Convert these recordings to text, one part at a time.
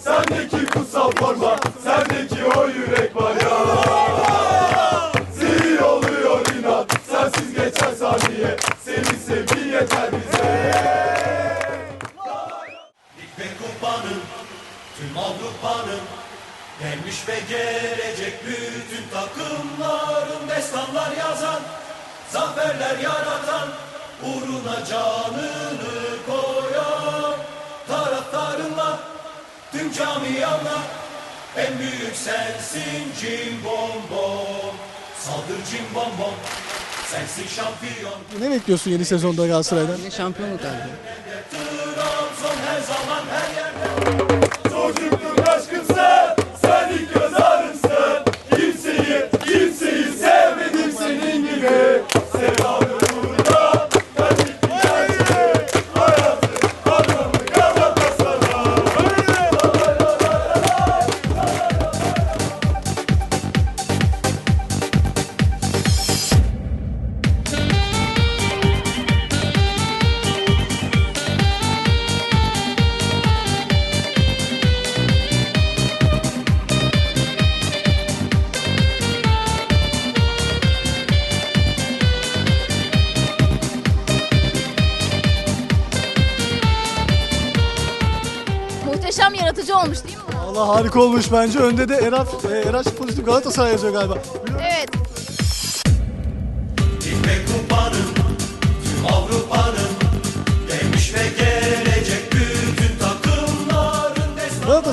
Sendeki kutsal forma Sendeki o yürek var ya. Zehir oluyor inat Sensiz geçer saniye. Senin sevgin yeter bize. Lig ve kupanın tüm Avrupa'nın gelmiş ve gelecek bütün takımların destanlar yazan zaferler yaratan uğruna canını koyan tüm camianla en büyük sensin cimbom bom saldır cimbom bom sensin şampiyon Ne bekliyorsun yeni sezonda Galatasaray'dan? Yine şampiyonluk abi. Trabzon her zaman her yerde yaratıcı olmuş değil mi? Allah harika olmuş bence. Önde de Eraf, e, Eraş Pozitif Galatasaray yazıyor galiba. Evet.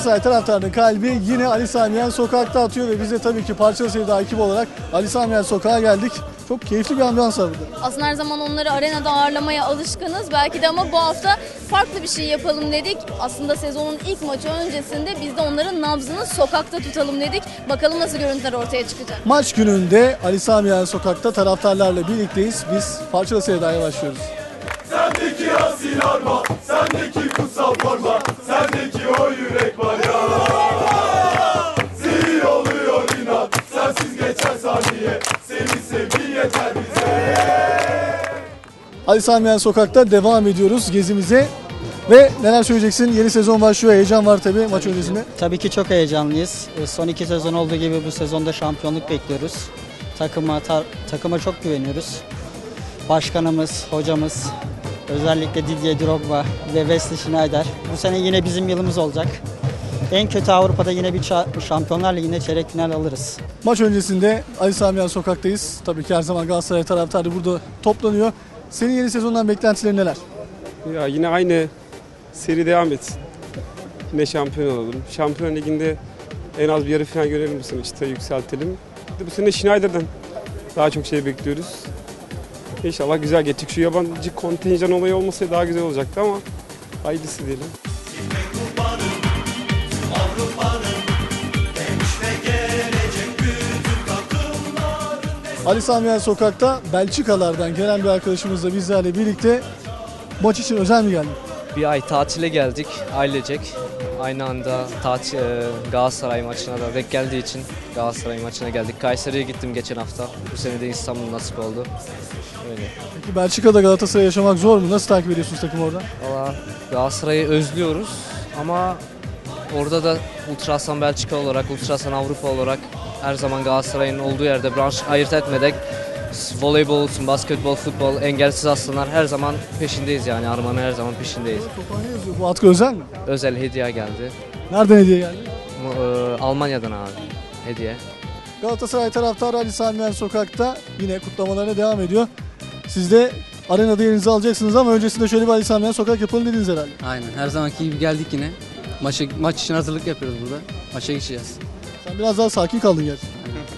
Galatasaray taraftarının kalbi yine Ali Samiyen sokakta atıyor ve biz de tabii ki parçalı seride ekip olarak Ali Samiyen sokağa geldik. Çok keyifli bir ambiyans var burada. Aslında her zaman onları arenada ağırlamaya alışkınız. Belki de ama bu hafta farklı bir şey yapalım dedik. Aslında sezonun ilk maçı öncesinde biz de onların nabzını sokakta tutalım dedik. Bakalım nasıl görüntüler ortaya çıkacak. Maç gününde Ali Samiyen sokakta taraftarlarla birlikteyiz. Biz parçalı sevdaya başlıyoruz. Sendeki asil arma Sendeki kutsal forma Sendeki o yürek var geçer saniye Senin sevgin yeter bize Ali Samiyen sokakta devam ediyoruz gezimize. Ve neler söyleyeceksin? Yeni sezon başlıyor. Heyecan var tabii maç öncesinde. Tabii ki çok heyecanlıyız. Ee, Son iki sezon olduğu gibi bu sezonda şampiyonluk bekliyoruz. Takıma tar- takıma çok güveniyoruz. Başkanımız, hocamız, özellikle Didier Drogba ve Wesley Schneider. Bu sene yine bizim yılımız olacak. En kötü Avrupa'da yine bir Şampiyonlar Ligi'nde çeyrek final alırız. Maç öncesinde Ali Samiyen sokaktayız. Tabii ki her zaman Galatasaray taraftarı burada toplanıyor. Senin yeni sezondan beklentilerin neler? Ya yine aynı seri devam etsin. Yine şampiyon olalım. Şampiyon Ligi'nde en az bir yarı final görelim bu sene işte yükseltelim. Bu sene Schneider'den daha çok şey bekliyoruz. İnşallah güzel geçecek. Şu yabancı kontenjan olayı olmasaydı daha güzel olacaktı ama hayırlısı diyelim. Ali Samiyen sokakta Belçikalardan gelen bir arkadaşımızla bizlerle birlikte maç için özel mi geldi? Bir ay tatile geldik ailecek. Aynı anda tatil, e, Galatasaray maçına da denk geldiği için Galatasaray maçına geldik. Kayseri'ye gittim geçen hafta. Bu sene de İstanbul nasip oldu. Öyle. Peki Belçika'da Galatasaray yaşamak zor mu? Nasıl takip ediyorsunuz takımı orada? Valla Galatasaray'ı özlüyoruz ama orada da Ultrasan Belçika olarak, Ultrasan Avrupa olarak her zaman Galatasaray'ın olduğu yerde branş ayırt etmeden voleybol olsun, basketbol, futbol, engelsiz aslanlar her zaman peşindeyiz yani Arman'ın her zaman peşindeyiz. Tophane yazıyor. Bu atkı özel mi? Özel hediye geldi. Nereden hediye geldi? E, Almanya'dan abi hediye. Galatasaray taraftarı Ali Samiyen sokakta yine kutlamalarına devam ediyor. Siz de arenada yerinizi alacaksınız ama öncesinde şöyle bir Ali Samiyen sokak yapalım dediniz herhalde. Aynen her zamanki gibi geldik yine. Maça, maç için hazırlık yapıyoruz burada. Maça geçeceğiz. Sen biraz daha sakin kaldın gerçi.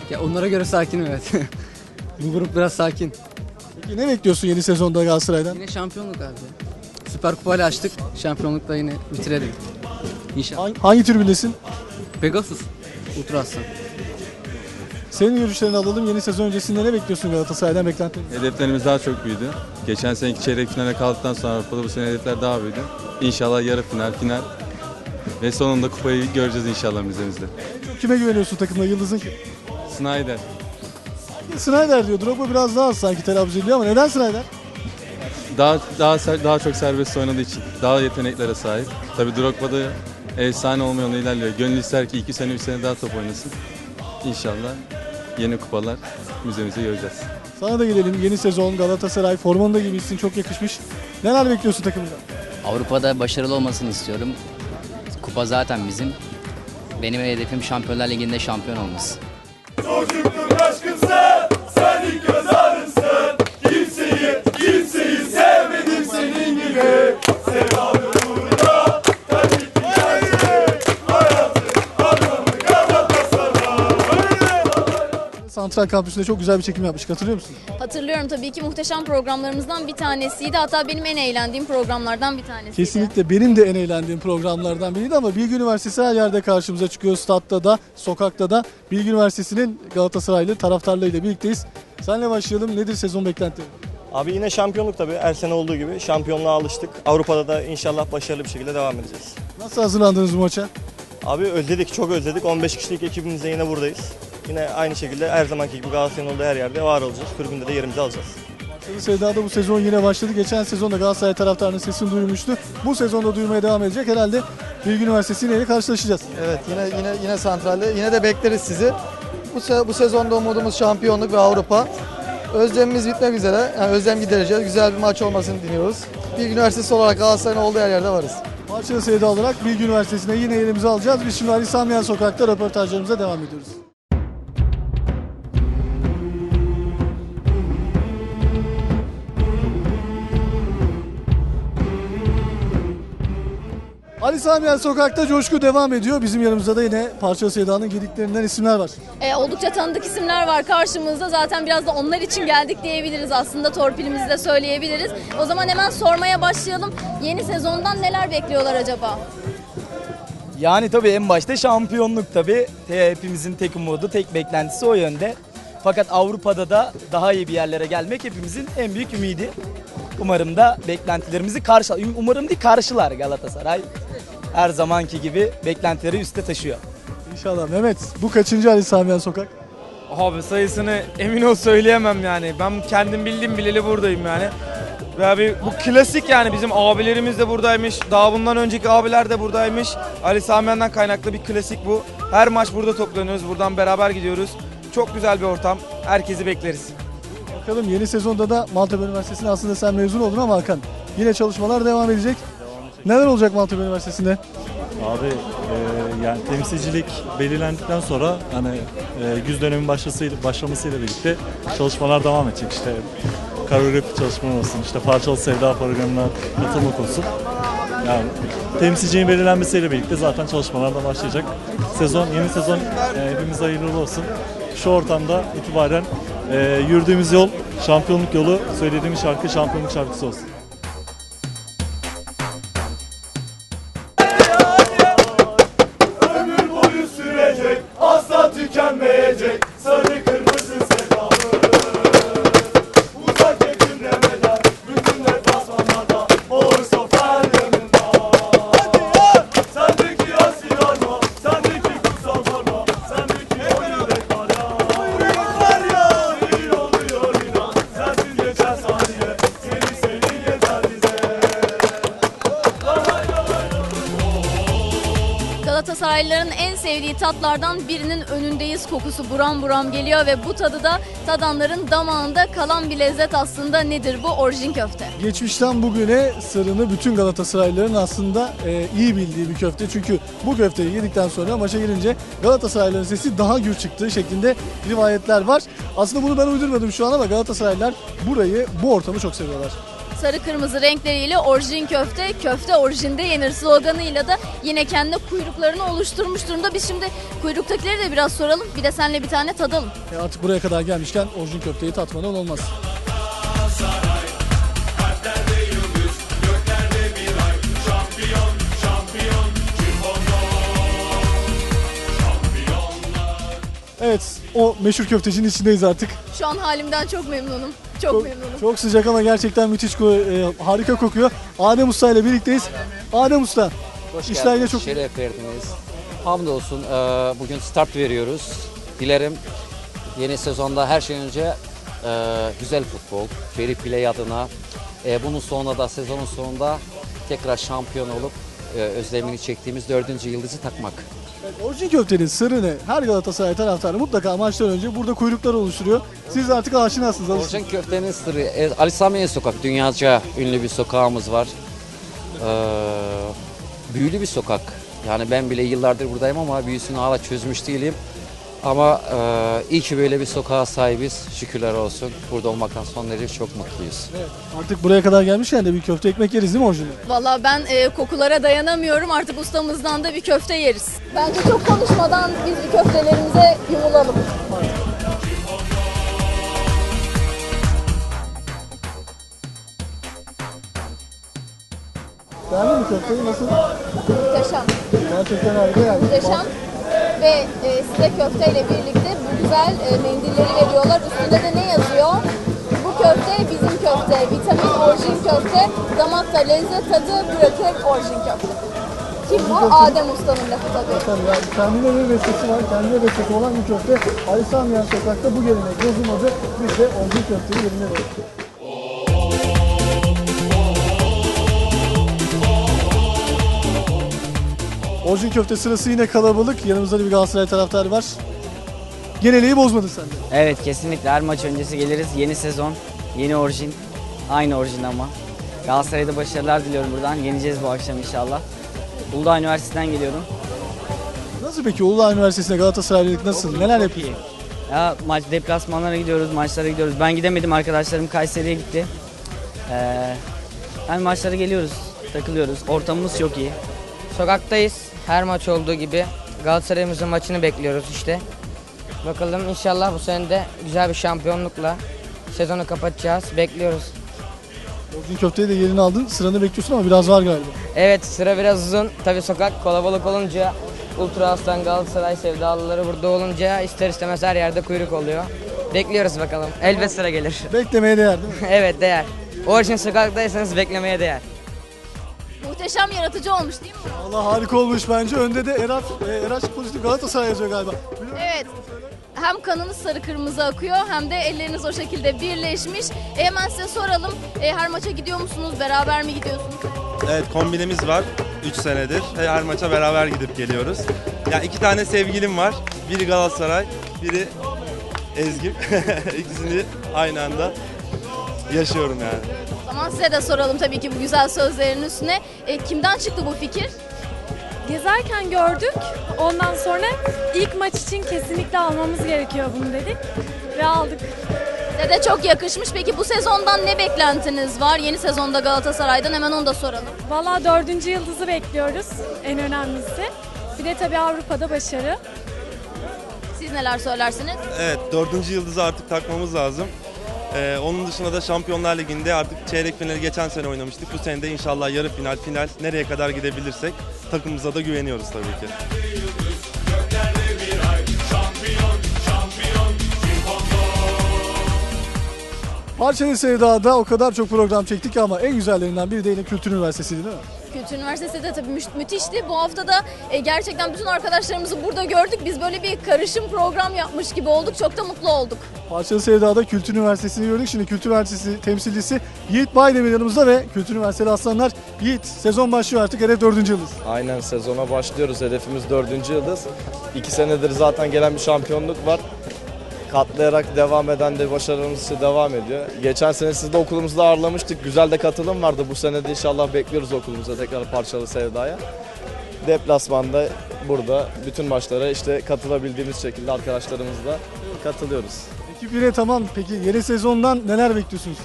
Ya onlara göre sakinim evet. Bu grup biraz sakin. Peki ne bekliyorsun yeni sezonda Galatasaray'dan? Yine şampiyonluk abi. Süper Kupayla açtık. Şampiyonlukla yine bitirelim. İnşallah. Hangi, hangi tribündesin? Pegasus. Ultras'ın. Senin görüşlerini alalım. Yeni sezon öncesinde ne bekliyorsun Galatasaray'dan beklentilerin? Hedeflerimiz daha çok büyüdü. Geçen seneki çeyrek finale kaldıktan sonra Avrupa'da bu sene hedefler daha büyüdü. İnşallah yarı final, final ve sonunda kupayı göreceğiz inşallah müzemizde. Kime güveniyorsun takımda Yıldız'ın ki? Snyder. Snyder diyor. Drogba biraz daha az sanki telaffuz ediliyor ama neden Snyder? Daha daha ser- daha çok serbest oynadığı için daha yeteneklere sahip. Tabii Drogba da efsane olma yolunda ilerliyor. Gönül ister ki iki sene, üç sene daha top oynasın. İnşallah yeni kupalar müzemize göreceğiz. Sana da gelelim. Yeni sezon Galatasaray formanı da giymişsin. Çok yakışmış. Neler bekliyorsun takımından? Avrupa'da başarılı olmasını istiyorum. Kupa zaten bizim. Benim hedefim Şampiyonlar Ligi'nde şampiyon olması. Çocukluk aşkım sen, sen ilk göz Santral Kampüsü'nde çok güzel bir çekim yapmış. Hatırlıyor musun? Hatırlıyorum tabii ki muhteşem programlarımızdan bir tanesiydi. Hatta benim en eğlendiğim programlardan bir tanesiydi. Kesinlikle benim de en eğlendiğim programlardan biriydi ama Bilgi Üniversitesi her yerde karşımıza çıkıyor. Statta da, sokakta da. Bilgi Üniversitesi'nin Galatasaraylı taraftarlarıyla birlikteyiz. Senle başlayalım. Nedir sezon beklentileri? Abi yine şampiyonluk tabii. Her sene olduğu gibi şampiyonluğa alıştık. Avrupa'da da inşallah başarılı bir şekilde devam edeceğiz. Nasıl hazırlandınız bu maça? Abi özledik, çok özledik. 15 kişilik ekibimizle yine buradayız. Yine aynı şekilde her zamanki gibi Galatasaray'ın olduğu her yerde var olacağız. Tribünde de yerimizi alacağız. Barçalı Sevda'da bu sezon yine başladı. Geçen sezonda Galatasaray taraftarının sesini duyulmuştu. Bu sezonda duymaya devam edecek. Herhalde Bilgi Üniversitesi ile karşılaşacağız. Evet yine yine yine santralde yine de bekleriz sizi. Bu se- bu sezonda umudumuz şampiyonluk ve Avrupa. Özlemimiz bitmek üzere. Yani özlem gidereceğiz. Güzel bir maç olmasını diliyoruz. Bilgi Üniversitesi olarak Galatasaray'ın olduğu her yerde varız. Barçalı Sevda olarak Bilgi Üniversitesi'ne yine yerimizi alacağız. Biz şimdi Ali Samiyen Sokak'ta röportajlarımıza devam ediyoruz. Ali Samiyen Sokak'ta coşku devam ediyor. Bizim yanımızda da yine Parçalı Sevda'nın gediklerinden isimler var. Ee, oldukça tanıdık isimler var karşımızda. Zaten biraz da onlar için geldik diyebiliriz aslında. Torpilimizi de söyleyebiliriz. O zaman hemen sormaya başlayalım. Yeni sezondan neler bekliyorlar acaba? Yani tabii en başta şampiyonluk tabii. Hepimizin tek umudu, tek beklentisi o yönde. Fakat Avrupa'da da daha iyi bir yerlere gelmek hepimizin en büyük ümidi. Umarım da beklentilerimizi karşı, umarım değil karşılar Galatasaray. Her zamanki gibi beklentileri üste taşıyor. İnşallah. Mehmet bu kaçıncı Ali Samiyen Sokak? Abi sayısını emin ol söyleyemem yani. Ben kendim bildiğim bileli buradayım yani. Ve abi bu klasik yani bizim abilerimiz de buradaymış. Daha bundan önceki abiler de buradaymış. Ali Samiyen'den kaynaklı bir klasik bu. Her maç burada toplanıyoruz. Buradan beraber gidiyoruz. Çok güzel bir ortam. Herkesi bekleriz. Bakalım yeni sezonda da Maltepe Üniversitesi'ne aslında sen mezun oldun ama Hakan yine çalışmalar devam edecek. Neler olacak Maltepe Üniversitesi'nde? Abi e, yani temsilcilik belirlendikten sonra hani e, güz dönemin başlasıyla, başlamasıyla birlikte çalışmalar devam edecek. İşte koreografi çalışmalar olsun, işte parçalı sevda programına katılmak olsun. Yani temsilcinin belirlenmesiyle birlikte zaten çalışmalar da başlayacak. Sezon, yeni sezon e, hepimiz hayırlı olsun. Şu ortamda itibaren e, yürüdüğümüz yol şampiyonluk yolu, söylediğimiz şarkı şampiyonluk şarkısı olsun. Tatlardan birinin önündeyiz. Kokusu buram buram geliyor ve bu tadı da tadanların damağında kalan bir lezzet aslında nedir bu? Orijin köfte. Geçmişten bugüne sırrını bütün Galatasaraylıların aslında e, iyi bildiği bir köfte. Çünkü bu köfteyi yedikten sonra maça girince Galatasaraylıların sesi daha gür çıktığı şeklinde rivayetler var. Aslında bunu ben uydurmadım şu an ama Galatasaraylılar burayı, bu ortamı çok seviyorlar. Sarı kırmızı renkleriyle orijin köfte, köfte orijinde yenir sloganıyla da yine kendi kuyruklarını oluşturmuş durumda. Biz şimdi kuyruktakileri de biraz soralım. Bir de seninle bir tane tadalım. E artık buraya kadar gelmişken orijin köfteyi tatmadan olmaz. Evet, o meşhur köftecinin içindeyiz artık. Şu an halimden çok memnunum. Çok, memnunum. Çok sıcak ama gerçekten müthiş, ko- e, harika kokuyor. Adem Usta ile birlikteyiz. Adem Usta, Hoş işler yine geldiniz, çok... şeref verdiniz. Hamdolsun eee, bugün start veriyoruz. Dilerim yeni sezonda her şey önce eee, güzel futbol, fair play adına. Eee, bunun sonunda da sezonun sonunda tekrar şampiyon olup e, özlemini çektiğimiz dördüncü yıldızı takmak. Orijin köftenin sırrını her Galatasaray taraftarı mutlaka maçtan önce burada kuyruklar oluşturuyor. Siz artık aşinasınız. alıştınız. Orijin köftenin sırrı e, Ali Samiye Sokak dünyaca ünlü bir sokağımız var. Ee, büyülü bir sokak. Yani ben bile yıllardır buradayım ama büyüsünü hala çözmüş değilim. Ama e, iyi ki böyle bir sokağa sahibiz. Şükürler olsun. Burada olmaktan son derece çok mutluyuz. Artık buraya kadar gelmişken de bir köfte ekmek yeriz değil mi orijinal? Valla ben e, kokulara dayanamıyorum. Artık ustamızdan da bir köfte yeriz. Bence çok konuşmadan biz bir köftelerimize yumulalım. Beğendin mi köfteyi nasıl? Muhteşem. Gerçekten harika yani. Muhteşem. Ve e, size köfteyle birlikte bu güzel e, mendilleri veriyorlar. Üstünde de ne yazıyor? Bu köfte bizim köfte. Vitamin orijin köfte. Damakta lezzet tadı bırakır orijin köfte. Kim bu? Adem Usta'nın lafı tabii. Tabii yani kendine bir bestesi var, kendine bestesi olan bir köfte. Ali Samiyen Sokak'ta bu gelenek bozulmadı. Biz de orijin köfteyi yerine verdik. Orijin köfte sırası yine kalabalık. Yanımızda da bir Galatasaray taraftarı var. Geneliği bozmadın sen de. Evet kesinlikle her maç öncesi geliriz. Yeni sezon, yeni orijin. Aynı orijin ama. Galatasaray'da başarılar diliyorum buradan. Yeneceğiz bu akşam inşallah. Uludağ Üniversitesi'nden geliyorum. Nasıl peki Uludağ Üniversitesi'nde Galatasaraylık nasıl? Neler yapıyor? Ya maç deplasmanlara gidiyoruz, maçlara gidiyoruz. Ben gidemedim, arkadaşlarım Kayseri'ye gitti. Ee, yani maçlara geliyoruz, takılıyoruz. Ortamımız çok iyi. Sokaktayız. Her maç olduğu gibi. Galatasaray'ımızın maçını bekliyoruz işte. Bakalım inşallah bu sene de güzel bir şampiyonlukla sezonu kapatacağız. Bekliyoruz. Orijin köfteyi de yerini aldın. Sıranı bekliyorsun ama biraz var galiba. Evet sıra biraz uzun. Tabii sokak kalabalık olunca Ultra Aslan Galatasaray sevdalıları burada olunca ister istemez her yerde kuyruk oluyor. Bekliyoruz bakalım. Elbet sıra gelir. Beklemeye değer değil mi? evet değer. Orijin sokaktaysanız beklemeye değer. Muhteşem yaratıcı olmuş değil mi? Allah harika olmuş bence. Önde de Erat, e, Eraç Pozitif Galatasaray yazıyor galiba. Evet. Hem kanınız sarı kırmızı akıyor hem de elleriniz o şekilde birleşmiş. E, hemen size soralım. E, her maça gidiyor musunuz? Beraber mi gidiyorsunuz? Evet kombinemiz var 3 senedir. Her maça beraber gidip geliyoruz. Ya iki tane sevgilim var. Biri Galatasaray, biri Ezgi. İkisini aynı anda yaşıyorum yani. Zaman size de soralım tabii ki bu güzel sözlerin üstüne. E, kimden çıktı bu fikir? Gezerken gördük. Ondan sonra ilk maç için kesinlikle almamız gerekiyor bunu dedik ve aldık. Size de çok yakışmış. Peki bu sezondan ne beklentiniz var? Yeni sezonda Galatasaray'dan hemen onu da soralım. Valla dördüncü yıldızı bekliyoruz en önemlisi. Bir de tabii Avrupa'da başarı. Siz neler söylersiniz? Evet dördüncü yıldızı artık takmamız lazım. Ee, onun dışında da Şampiyonlar Ligi'nde artık çeyrek finali geçen sene oynamıştık. Bu sene de inşallah yarı final, final nereye kadar gidebilirsek takımımıza da güveniyoruz tabii ki. Parçalı Sevda'da o kadar çok program çektik ama en güzellerinden biri de yine Kültür Üniversitesi'ydi değil mi? Kültür Üniversitesi de tabii mü- müthişti. Bu hafta da e, gerçekten bütün arkadaşlarımızı burada gördük. Biz böyle bir karışım program yapmış gibi olduk. Çok da mutlu olduk. Parçalı Sevda'da Kültür Üniversitesi'ni gördük. Şimdi Kültür Üniversitesi temsilcisi Yiğit Baydemir yanımızda ve Kültür Üniversiteli Aslanlar. Yiğit sezon başlıyor artık hedef 4. yıldız. Aynen sezona başlıyoruz. Hedefimiz dördüncü yıldız. İki senedir zaten gelen bir şampiyonluk var. Katlayarak devam eden de başarımız devam ediyor. Geçen sene sizi de okulumuzda ağırlamıştık. Güzel de katılım vardı. Bu sene de inşallah bekliyoruz okulumuza tekrar parçalı sevdaya. Deplasmanda burada bütün maçlara işte katılabildiğimiz şekilde arkadaşlarımızla katılıyoruz. Ekip yine tamam. Peki yeni sezondan neler bekliyorsunuz?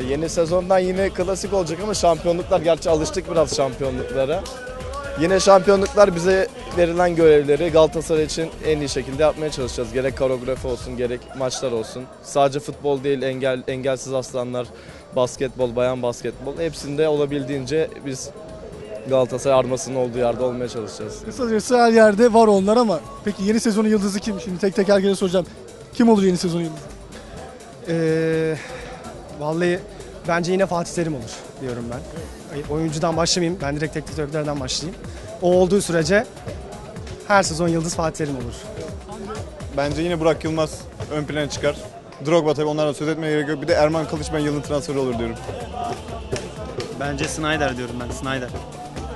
E, Yeni sezondan yine klasik olacak ama şampiyonluklar gerçi alıştık biraz şampiyonluklara. Yine şampiyonluklar bize verilen görevleri Galatasaray için en iyi şekilde yapmaya çalışacağız. Gerek koreografi olsun, gerek maçlar olsun. Sadece futbol değil, engel engelsiz aslanlar, basketbol, bayan basketbol hepsinde olabildiğince biz Galatasaray armasının olduğu yerde olmaya çalışacağız. Kısacası her yerde var onlar ama peki yeni sezonun yıldızı kim? Şimdi tek tek herkese soracağım. Kim olur yeni sezonun yıldızı? Ee, vallahi bence yine Fatih Terim olur diyorum ben. Oyuncudan başlamayayım. Ben direkt teknik direktörden başlayayım. O olduğu sürece her sezon yıldız Fatih Terim olur. Bence yine Burak Yılmaz ön plana çıkar. Drogba tabii onlardan söz etmeye gerek yok. Bir de Erman Kılıç ben yılın transferi olur diyorum. Bence Snyder diyorum ben Snyder.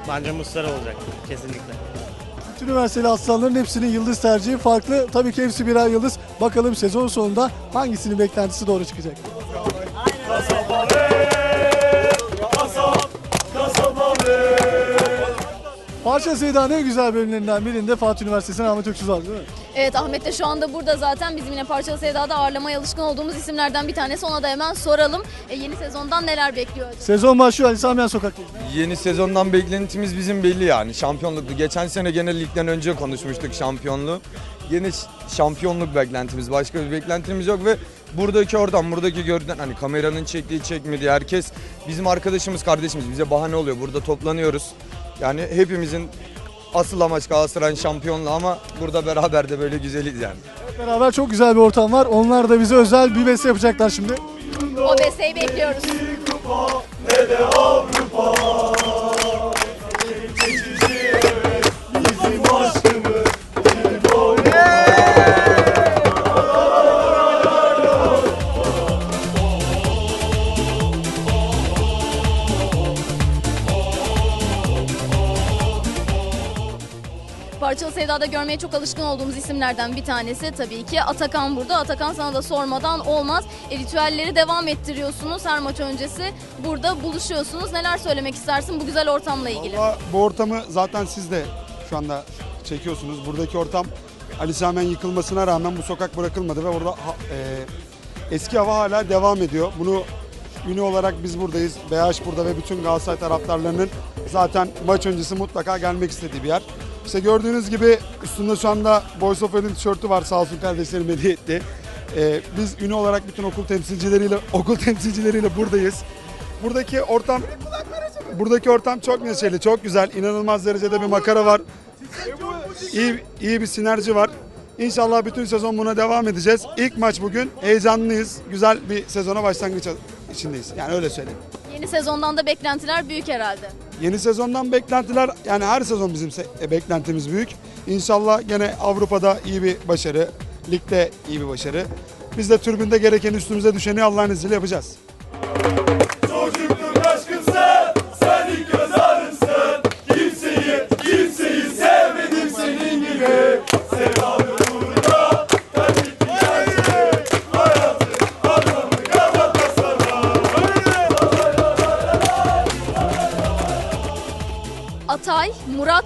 Bence Muslera olacak kesinlikle. Bütün üniversiteli aslanların hepsinin yıldız tercihi farklı. Tabii ki hepsi birer yıldız. Bakalım sezon sonunda hangisinin beklentisi doğru çıkacak. Parça Seyda ne güzel bölümlerinden birinde Fatih Üniversitesi'nin Ahmet Öksüz var değil mi? Evet Ahmet de şu anda burada zaten bizim yine Parçalı Sevda'da ağırlamaya alışkın olduğumuz isimlerden bir tanesi. Ona da hemen soralım. E, yeni sezondan neler bekliyor? acaba? Sezon başlıyor Ali Samiyen Sokak'tayız. Yeni sezondan beklentimiz bizim belli yani. Şampiyonluktu. Geçen sene gene ligden önce konuşmuştuk şampiyonluğu. Yeni ş- şampiyonluk beklentimiz. Başka bir beklentimiz yok ve buradaki oradan, buradaki görünen hani kameranın çektiği çekmediği herkes bizim arkadaşımız, kardeşimiz. Bize bahane oluyor. Burada toplanıyoruz. Yani hepimizin asıl amaç Galatasaray'ın şampiyonluğu ama burada beraber de böyle güzeliz yani. Hep beraber çok güzel bir ortam var. Onlar da bize özel bir beste yapacaklar şimdi. O besteyi bekliyoruz. Ne de Avrupa. Parçalı Sevda'da görmeye çok alışkın olduğumuz isimlerden bir tanesi tabii ki Atakan burada. Atakan sana da sormadan olmaz. E, ritüelleri devam ettiriyorsunuz her maç öncesi. Burada buluşuyorsunuz. Neler söylemek istersin bu güzel ortamla ilgili? Valla bu ortamı zaten siz de şu anda çekiyorsunuz. Buradaki ortam Ali Sami'nin yıkılmasına rağmen bu sokak bırakılmadı ve orada e, eski hava hala devam ediyor. Bunu ünlü olarak biz buradayız. BH burada ve bütün Galatasaray taraftarlarının zaten maç öncesi mutlaka gelmek istediği bir yer. İşte gördüğünüz gibi üstünde şu anda Boys of Earth'in tişörtü var sağ olsun kardeşlerim hediye etti. E, biz ünlü olarak bütün okul temsilcileriyle okul temsilcileriyle buradayız. Buradaki ortam Buradaki ortam çok neşeli, çok güzel. İnanılmaz derecede bir makara var. İyi, iyi bir sinerji var. İnşallah bütün sezon buna devam edeceğiz. İlk maç bugün. Heyecanlıyız. Güzel bir sezona başlangıç içindeyiz. Yani öyle söyleyeyim. Yeni sezondan da beklentiler büyük herhalde. Yeni sezondan beklentiler yani her sezon bizim se- e, beklentimiz büyük. İnşallah gene Avrupa'da iyi bir başarı, ligde iyi bir başarı. Biz de tribünde gereken üstümüze düşeni Allah'ın izniyle yapacağız.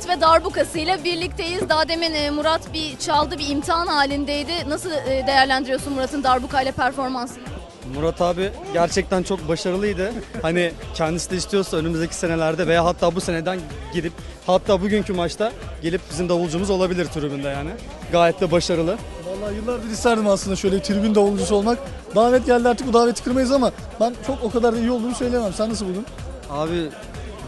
Murat ve Darbukası ile birlikteyiz. Daha demin e, Murat bir çaldı bir imtihan halindeydi. Nasıl e, değerlendiriyorsun Murat'ın Darbuka ile performansını? Murat abi gerçekten çok başarılıydı. Hani kendisi de istiyorsa önümüzdeki senelerde veya hatta bu seneden gidip hatta bugünkü maçta gelip bizim davulcumuz olabilir tribünde yani. Gayet de başarılı. Vallahi yıllardır isterdim aslında şöyle tribün davulcusu olmak. Davet geldi artık bu daveti kırmayız ama ben çok o kadar da iyi olduğunu söyleyemem. Sen nasıl buldun? Abi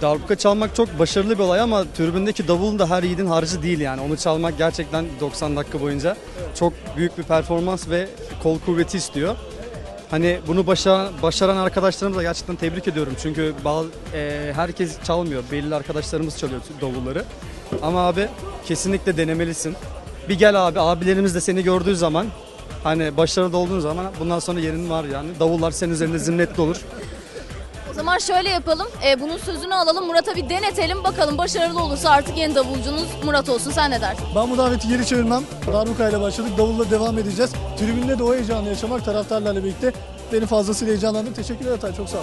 darbuka çalmak çok başarılı bir olay ama tribündeki davulun da her yiğidin harcı değil yani. Onu çalmak gerçekten 90 dakika boyunca çok büyük bir performans ve kol kuvveti istiyor. Hani bunu başaran, başaran arkadaşlarımıza gerçekten tebrik ediyorum. Çünkü bazı, e, herkes çalmıyor. Belli arkadaşlarımız çalıyor davulları. Ama abi kesinlikle denemelisin. Bir gel abi abilerimiz de seni gördüğü zaman hani başarılı olduğun zaman bundan sonra yerin var yani. Davullar senin üzerinde zimmetli olur. O zaman şöyle yapalım. E, bunun sözünü alalım. Murat'a bir denetelim. Bakalım başarılı olursa artık yeni davulcunuz Murat olsun. Sen ne dersin? Ben bu daveti geri çevirmem. Darbuka ile başladık. Davulla devam edeceğiz. Tribünde de o heyecanı yaşamak taraftarlarla birlikte beni fazlasıyla heyecanlandı. Teşekkürler Atay. Çok sağ ol.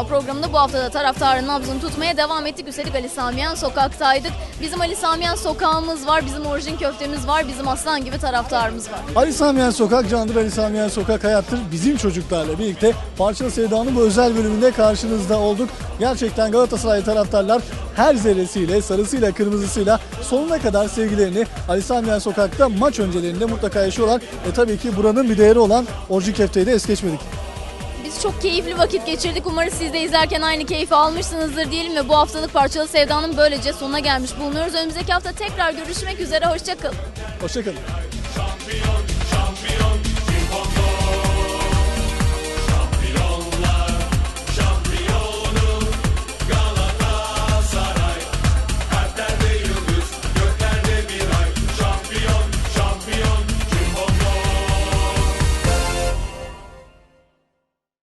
Sevda programında bu hafta da taraftarın nabzını tutmaya devam ettik. Üstelik Ali Samiyen sokaktaydık. Bizim Ali Samiyen sokağımız var, bizim orijin köftemiz var, bizim aslan gibi taraftarımız var. Ali Samiyen Sokak candır, Ali Samiyen Sokak hayattır. Bizim çocuklarla birlikte Parçalı Sevda'nın bu özel bölümünde karşınızda olduk. Gerçekten Galatasaray taraftarlar her zerresiyle, sarısıyla, kırmızısıyla sonuna kadar sevgilerini Ali Samiyen Sokak'ta maç öncelerinde mutlaka yaşıyorlar. E tabii ki buranın bir değeri olan Orji Köfte'yi de es geçmedik. Çok keyifli vakit geçirdik. Umarız siz de izlerken aynı keyfi almışsınızdır diyelim ve bu haftalık Parçalı Sevda'nın böylece sonuna gelmiş bulunuyoruz. Önümüzdeki hafta tekrar görüşmek üzere. Hoşçakalın. Hoşçakalın.